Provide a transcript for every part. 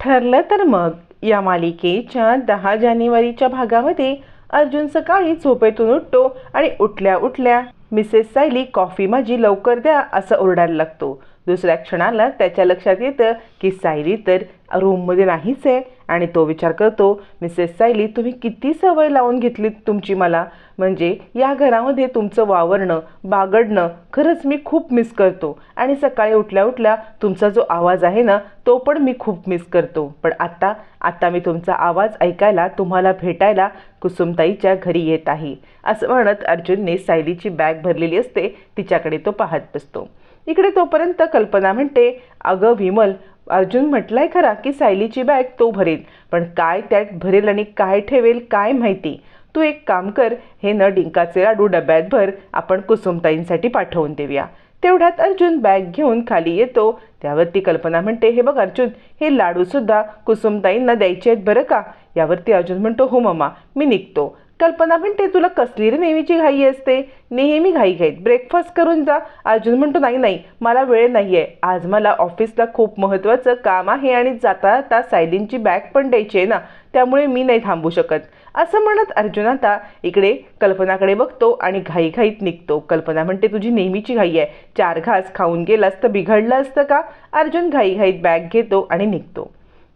ठरलं तर मग. या मालिकेच्या दहा जानेवारीच्या भागामध्ये अर्जुन सकाळी झोपेतून उठतो आणि उठल्या उठल्या मिसेस सायली कॉफी माझी लवकर द्या असं ओरडायला लागतो. दुसऱ्या क्षणाला त्याच्या लक्षात येतं की सायली तर रूममध्ये नाहीच आहे. आणि तो विचार करतो मिसेस सायली तुम्ही किती सवय लावून घेतलीत तुमची मला? म्हणजे या घरामध्ये तुमचं वावरणं बागडणं खरंच मी खूप मिस करतो. आणि सकाळी उठल्या उठल्या तुमचा जो आवाज आहे ना तो पण मी खूप मिस करतो. पण आत्ता आत्ता मी तुमचा आवाज ऐकायला तुम्हाला भेटायला कुसुमताईच्या घरी येत आहे. असं म्हणत अर्जुनने सायलीची बॅग भरलेली असते तिच्याकडे तो पाहत बसतो. इकडे तोपर्यंत कल्पना म्हणते अगं विमल अर्जुन म्हटलाय खरा की सायलीची बॅग तो भरेल पण काय त्यात भरेल आणि काय ठेवेल काय माहिती? तू एक काम कर हे न डिंकाचे लाडू डब्यात भर आपण कुसुमताईंसाठी पाठवून देऊया. तेवढ्यात अर्जुन बॅग घेऊन खाली येतो. त्यावरती कल्पना म्हणते हे बघ अर्जुन हे लाडूसुद्धा कुसुमताईंना द्यायचे आहेत बरं का? यावरती अर्जुन म्हणतो हो मम्मा मी निघतो. कल्पना म्हणते तुला कसली रे नेहमीची घाई असते? नेहमी घाई घाईत ब्रेकफास्ट करून जा. अर्जुन म्हणतो नाही नाही मला वेळ नाही आहे आज मला ऑफिसला खूप महत्त्वाचं काम आहे आणि जाता जाता सायलींची बॅग पण द्यायची आहे ना त्यामुळे मी नाही थांबू शकत. असं म्हणत अर्जुन आता इकडे कल्पनाकडे बघतो आणि घाईघाईत निघतो. कल्पना म्हणते तुझी नेहमीची घाई आहे. चार घास खाऊन गेलास तर बिघडलं असतं का? अर्जुन घाईघाईत बॅग घेतो आणि निघतो.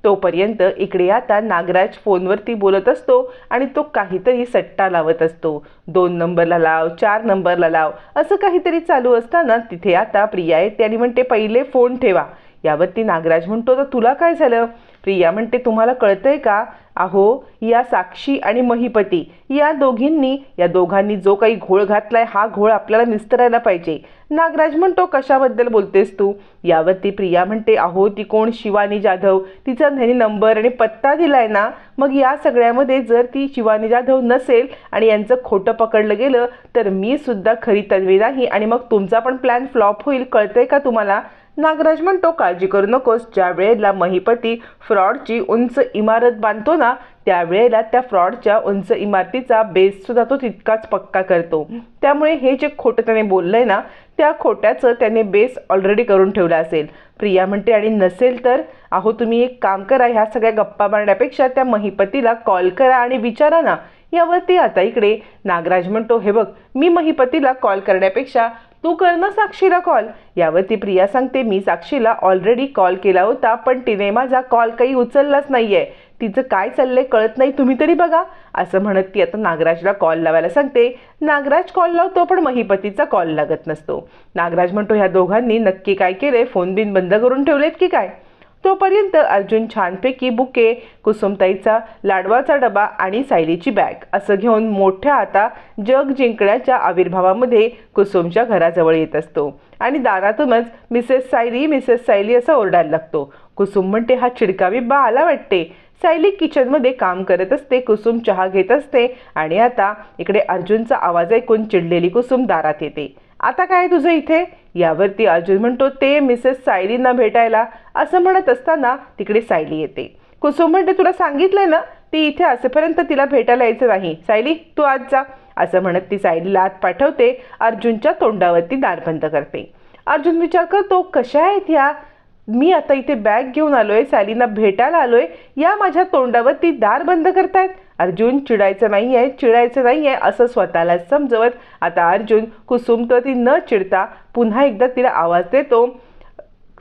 तोपर्यंत इकडे आता नागराज फोनवरती बोलत असतो आणि तो काहीतरी सट्टा लावत असतो. दोन नंबरला लाव चार नंबरला लाव असं काहीतरी चालू असताना तिथे आता प्रिया येते आणि म्हणते पहिले फोन ठेवा. यावरती नागराज म्हणतो तर तुला काय झालं? प्रिया म्हणते तुम्हाला कळतंय का? अहो या साक्षी आणि महिपती या दोघींनी या दोघांनी जो काही घोळ घातलाय हा घोळ आपल्याला निस्तरायला पाहिजे. नागराज म्हणतो कशाबद्दल बोलतेस तू? यावरती प्रिया म्हणते अहो ती कोण? शिवानी जाधव. तिचा त्यांनी नंबर आणि पत्ता दिलाय ना? मग या सगळ्यामध्ये जर ती शिवानी जाधव नसेल आणि यांचं खोटं पकडलं गेलं तर मी सुद्धा खरी तन्वी नाही आणि मग तुमचा पण प्लॅन फ्लॉप होईल. कळतंय का तुम्हाला? नागराज म्हणतो काळजी करू नकोस. ज्या वेळेला महिपती फ्रॉडची उंच इमारत बांधतो ना त्यावेळेला त्या फ्रॉडच्या उंच इमारतीचा बेस सुद्धा तो तितकाच पक्का करतो. त्यामुळे हे जे खोटं त्याने बोललंय ना त्या खोट्याचं त्याने बेस ऑलरेडी करून ठेवला असेल. प्रिया म्हणते आणि नसेल तर? अहो तुम्ही एक काम करा ह्या सगळ्या गप्पा मारण्यापेक्षा त्या महिपतीला कॉल करा आणि विचारा ना. यावरती आता इकडे नागराज म्हणतो हे बघ मी महिपतीला कॉल करण्यापेक्षा तू कर ना साक्षीला कॉल यावरती प्रिया सांगते मी साक्षीला ऑलरेडी कॉल केला होता पण तिने माझा कॉल काही उचललाच नाही आहे तिचं काय चाललंय कळत नाही तुम्ही तरी बघा. असं म्हणत ती आता नागराजला कॉल लावायला सांगते. नागराज कॉल लावतो पण महिपतीचा कॉल लागत नसतो. नागराज म्हणतो ह्या दोघांनी नक्की काय केलंय? फोन बिन बंद करून ठेवलेत की काय? तोपर्यंत अर्जुन छानपैकी बुके कुसुमताईचा लाडवाचा डबा आणि सायलीची बॅग असं घेऊन मोठ्या आता जग जिंकण्याच्या आविर्भावामध्ये कुसुमच्या घराजवळ येत असतो. आणि दारातूनच मिसेस सायली मिसेस सायली असं ओरडायला लागतो. कुसुम म्हणते हा चिडकावी बा आला वाटते. सायली किचनमध्ये काम करत असते कुसुम चहा घेत असते आणि आता इकडे अर्जुनचा आवाज ऐकून चिडलेली कुसुम दारात येते. आता काय तुझं इथे? यावरती अर्जुन म्हणतो ते मिसेस सायलींना भेटायला असं म्हणत असताना तिकडे सायली येते. कुसुम म्हणते तुला सांगितलंय ना ती इथे असेपर्यंत तिला भेटायला यायचं नाही. सायली तू आज जा. असं म्हणत ती सायलीला आत पाठवते अर्जुनच्या तोंडावरती दार बंद करते. अर्जुन विचार करतो कशा आहेत ह्या? मी आता इथे बॅग घेऊन आलोय सायलींना भेटायला आलोय. या माझ्या तोंडावरती दार बंद करतायत. अर्जुन चिडायचं नाही आहे चिडायचं नाही आहे असं स्वतःला समजवत आता अर्जुन कुसुम तर ती न चिडता पुन्हा एकदा तिला आवाज देतो.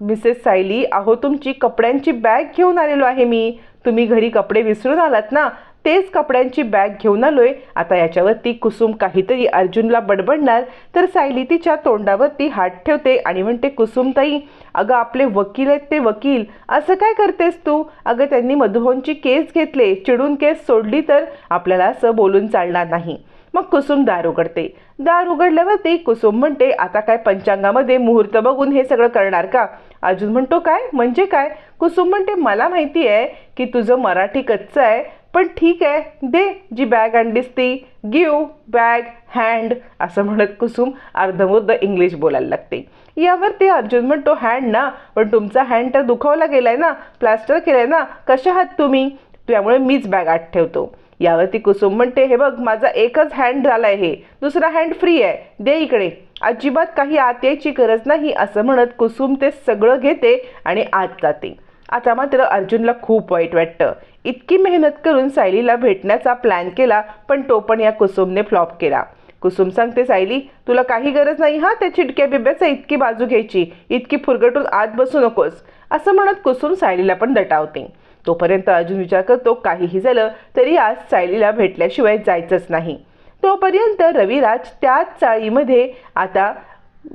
मिसेस सायली अहो तुमची कपड्यांची बॅग घेऊन आलेलो आहे मी. तुम्ही घरी कपडे विसरून आलात ना? तेच कपड्यांची बॅग घेऊन आलोय. आता याच्यावरती कुसुम काहीतरी अर्जुनला बडबडणार. तर सायली तिच्या तोंडावरती हात ठेवते आणि म्हणते कुसुमताई अगं आपले वकील आहेत ते वकील. असं काय करतेस तू? अगं त्यांनी मधुहोनची केस घेतले. चिडून केस सोडली तर आपल्याला असं बोलून चालणार नाही. मग कुसुम दार उघडते. दार उघडल्यावरती कुसुम म्हणते आता काय पंचांगामध्ये मुहूर्त बघून हे सगळं करणार का? अर्जुन म्हणतो काय? म्हणजे काय? कुसुम म्हणते मला माहिती आहे की तुझं मराठी कच्चं आहे पण ठीक आहे दे जी बॅग आणलीस ती. गिव बॅग हँड असं म्हणत कुसुम अर्धमुर्ध इंग्लिश बोलायला लागते. यावरती अर्जुन म्हणतो हँड ना पण तुमचा हँड तर दुखावला गेलाय ना प्लास्टर केलाय ना कशा आहात तुम्ही? त्यामुळे मीच बॅग आत ठेवतो. यावरती कुसुम म्हणते हे बघ माझा एकच हँड झालाय हे. दुसरा हँड फ्री आहे. दे इकडे. अजिबात काही आत यायची गरज नाही असं म्हणत कुसुम ते सगळं घेते आणि आत जाते. आता मात्र अर्जुनला खूप वाईट वाटतं. इतकी मेहनत करून सायलीला भेटण्याचा प्लॅन केला पण तो पण या कुसुमने फ्लॉप केला. कुसुम सांगते सायली तुला काही गरज नाही हा त्या चिटक्या बिब्याचा इतकी बाजू घ्यायची. इतकी फुरगटून आत बसू नकोस. असं म्हणत कुसुम सायलीला पण दटावते. तोपर्यंत अर्जुन विचार करतो काहीही झालं तरी आज सायलीला भेटल्याशिवाय जायचंच नाही. तोपर्यंत रविराज त्याच चाळीमध्ये आता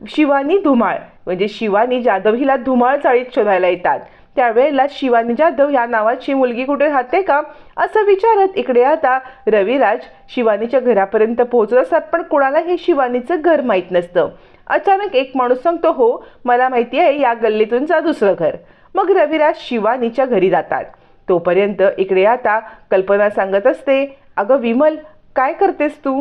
शिवानी धुमाळ म्हणजे शिवानी जाधव हिला धुमाळ चाळीत शोधायला येतात. त्यावेळेला शिवानी जाधव या नावाची मुलगी कुठे राहते का? असं विचारत इकडे आता रविराज शिवानीच्या घरापर्यंत पोहोचत असतात पण कोणाला हे शिवानीचं घर माहीत नसतं. अचानक एक माणूस सांगतो हो मला माहिती आहे या गल्लीतून जा दुसरं घर. मग रविराज शिवानीच्या घरी जातात. तोपर्यंत इकडे आता कल्पना सांगत असते अगं विमल काय करतेस तू?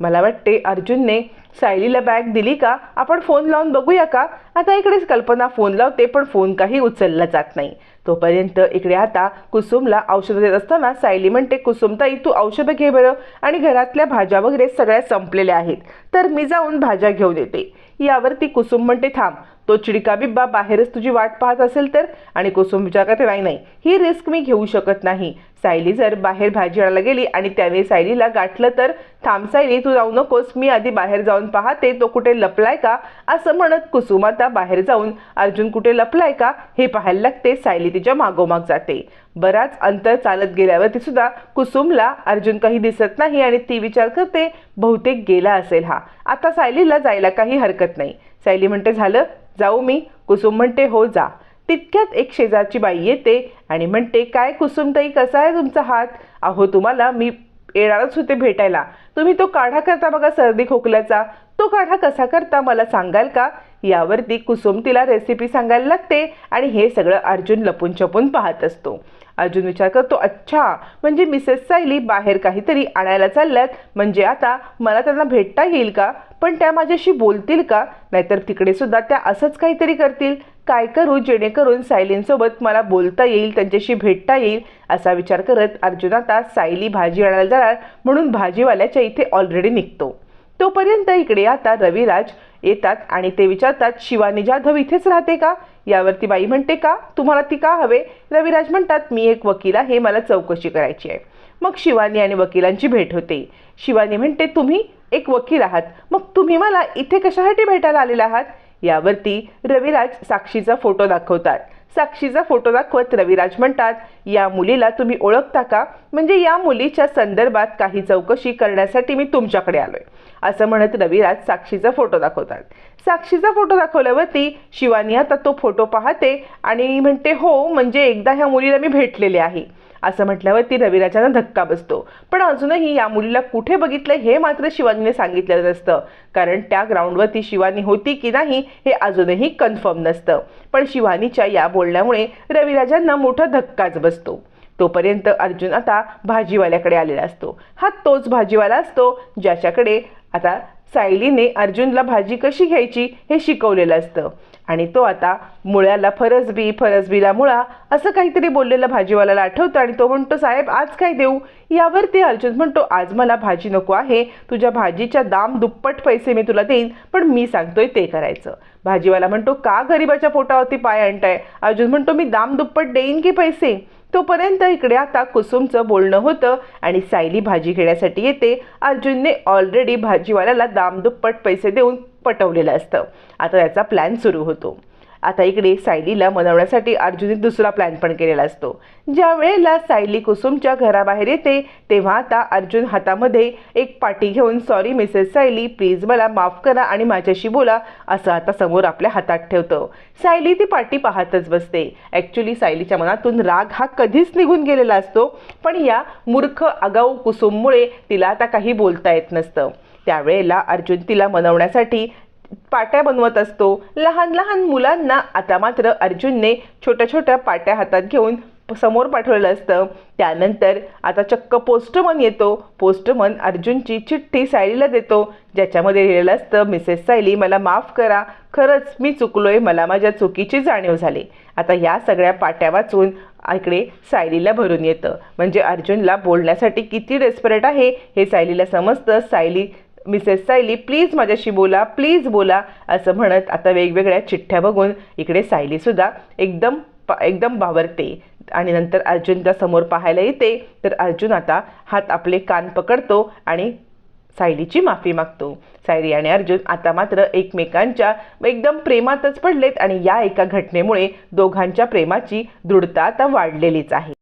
मला वाटते अर्जुनने सायलीला बॅग दिली का? आपण फोन लावून बघूया का? आता इकडेच कल्पना फोन लावते पण फोन काही उचलला जात नाही. तोपर्यंत इकडे आता कुसुमला औषधं देत असताना सायली म्हणते कुसुमताई तू औषधं घे बरं आणि घरातल्या भाज्या वगैरे सगळ्या संपलेल्या आहेत तर मी जाऊन भाज्या घेऊन येते. यावरती कुसुम म्हणते थांब तो चिडका बिब्बा बाहेरच तुझी वाट पाहत असेल तर? आणि कुसुम विचार करते नाही नाही ही रिस्क मी घेऊ शकत नाही. सायली जर बाहेर भाजी आणायला गेली आणि त्याने सायलीला गाठलं तर? थांब सायली तू जाऊ नकोस मी आधी बाहेर जाऊन पाहते तो कुठे लपलाय का? असं म्हणत कुसुम आता बाहेर जाऊन अर्जुन कुठे लपलाय का? हे पाहायला लागते सायली तिच्या मागोमाग जाते. बराच अंतर चालत गेल्यावरती सुद्धा कुसुमला अर्जुन काही दिसत नाही आणि ती विचार करते बहुतेक गेला असेल हा. आता सायलीला जायला काही हरकत नाही. सायली म्हणते झालं जाऊ मी कुसुम म्हणते हो जा. तितक्यात एक शेजारची बाई येते आणि म्हणते काय कुसुमताई कसा आहे तुमचा हात? अहो तुम्हाला मी येणारच होते भेटायला. तुम्ही तो काढा करता बघा सर्दी खोकल्याचा. तो काढा कसा करता मला सांगाल का? यावरती कुसुम तिला रेसिपी सांगायला लागते आणि हे सगळं अर्जुन लपून छपून पाहत असतो. अर्जुन विचार करतो अच्छा म्हणजे मिसेस सायली बाहेर काहीतरी आणायला चालल्यात. म्हणजे आता मला त्यांना भेटता येईल का? पण त्या माझ्याशी बोलतील का? नाहीतर तिकडे सुद्धा त्या असंच काहीतरी करतील. काय करू जेणेकरून सायलींसोबत मला बोलता येईल त्यांच्याशी भेटता येईल? असा विचार करत अर्जुन आता सायली भाजी आणायला जाणार म्हणून भाजीवाल्याच्या इथे ऑलरेडी निघतो. तोपर्यंत इकडे आता रविराज येतात आणि ते विचारतात शिवानी जाधव इथेच राहते का? यावरती बाई म्हणते का? तुम्हाला ती का हवे? रविराज म्हणतात मी एक वकील आहे मला चौकशी करायची आहे. मग शिवानी आणि वकिलांची भेट होते. शिवानी म्हणते तुम्ही एक वकील आहात. मग तुम्ही मला इथे कशासाठी भेटायला आलेला आहात? यावरती रविराज साक्षीचा फोटो दाखवतात. साक्षीचा फोटो दाखवत रविराज म्हणतात या मुलीला तुम्ही ओळखता का? म्हणजे या मुलीच्या संदर्भात काही चौकशी करण्यासाठी मी तुमच्याकडे आलोय. असं म्हणत रविराज साक्षीचा फोटो दाखवतात. साक्षीचा फोटो दाखवल्यावरती शिवानी आता तो फोटो पाहते आणि म्हणते हो म्हणजे एकदा ह्या मुलीला मी भेटलेले आहे. असं म्हटल्यावर ती रविराजांना धक्का बसतो. पण अजूनही या मुलीला कुठे बघितलं हे मात्र शिवानीने सांगितलेलं नसतं. कारण त्या ग्राउंडवर ती शिवानी होती की नाही हे अजूनही कन्फर्म नसतं. पण शिवानीच्या या बोलण्यामुळे रविराजांना मोठा धक्काच बसतो. तोपर्यंत अर्जुन आता भाजीवाल्याकडे आलेला असतो. हा तोच भाजीवाला असतो ज्याच्याकडे आता सायलीने अर्जुनला भाजी कशी घ्यायची हे शिकवलेलं असतं. आणि तो आता मुळ्याला फरसबी फरसबीला मुळा असं काहीतरी बोललेलं भाजीवाल्याला आठवतं आणि तो म्हणतो साहेब आज काय देऊ? यावरती अर्जुन म्हणतो आज मला भाजी नको आहे. तुझ्या भाजीच्या दाम दुप्पट पैसे मी तुला देईन पण मी सांगतोय ते करायचं. भाजीवाला म्हणतो का गरिबाच्या पोटावरती पाय आणताय? अर्जुन म्हणतो मी दाम दुप्पट देईन की पैसे? तोपर्यंत इकडे आता कुसुमचं बोलणं होतं आणि सायली भाजी घेण्यासाठी येते. अर्जुनने ऑलरेडी भाजीवाल्याला दामदुप्पट पैसे देऊन पटवलेलं असतं. आता त्याचा प्लॅन सुरू होतो. आता इकडे सायलीला मनवण्यासाठी अर्जुनने दुसरा प्लॅन पण केलेला असतो. ज्या वेळेला सायली कुसुमच्या घराबाहेर येते तेव्हा आता अर्जुन हातामध्ये एक पाटी घेऊन सॉरी मिसेस सायली प्लीज मला माफ करा आणि माझ्याशी बोला असं आता समोर आपल्या हातात ठेवतं. सायली ती पाटी पाहतच बसते. ॲक्च्युली सायलीच्या मनातून राग हा कधीच निघून गेलेला असतो पण या मूर्ख आगाऊ कुसुममुळे तिला आता काही बोलता येत नसतं. त्यावेळेला अर्जुन तिला मनवण्यासाठी पाट्या बनवत असतो. लहान लहान मुलांना आता मात्र अर्जुनने छोट्या छोट्या पाट्या हातात घेऊन समोर पाठवलेलं असतं. त्यानंतर आता चक्क पोस्टमन येतो. पोस्टमन अर्जुनची चिठ्ठी सायलीला देतो. ज्याच्यामध्ये लिहिलेलं असतं मिसेस सायली मला माफ करा. खरंच मी चुकलोय. मला माझ्या चुकीची जाणीव झाली. आता या सगळ्या पाट्या वाचून इकडे सायलीला भरून येतं. म्हणजे अर्जुनला बोलण्यासाठी किती डेस्परेट आहे हे सायलीला समजतं. सायली मिसेस सायली प्लीज माझ्याशी बोला प्लीज बोला असं म्हणत आता वेगवेगळ्या चिठ्ठ्या बघून इकडे सायलीसुद्धा एकदम प एकदम बावरते. आणि नंतर अर्जुनच्या समोर पाहायला येते. तर अर्जुन आता हात आपले कान पकडतो आणि सायलीची माफी मागतो. सायली आणि अर्जुन आता मात्र एकमेकांच्या एकदम प्रेमातच पडलेत आणि या एका घटनेमुळे दोघांच्या प्रेमाची दृढता आता वाढलेलीच आहे.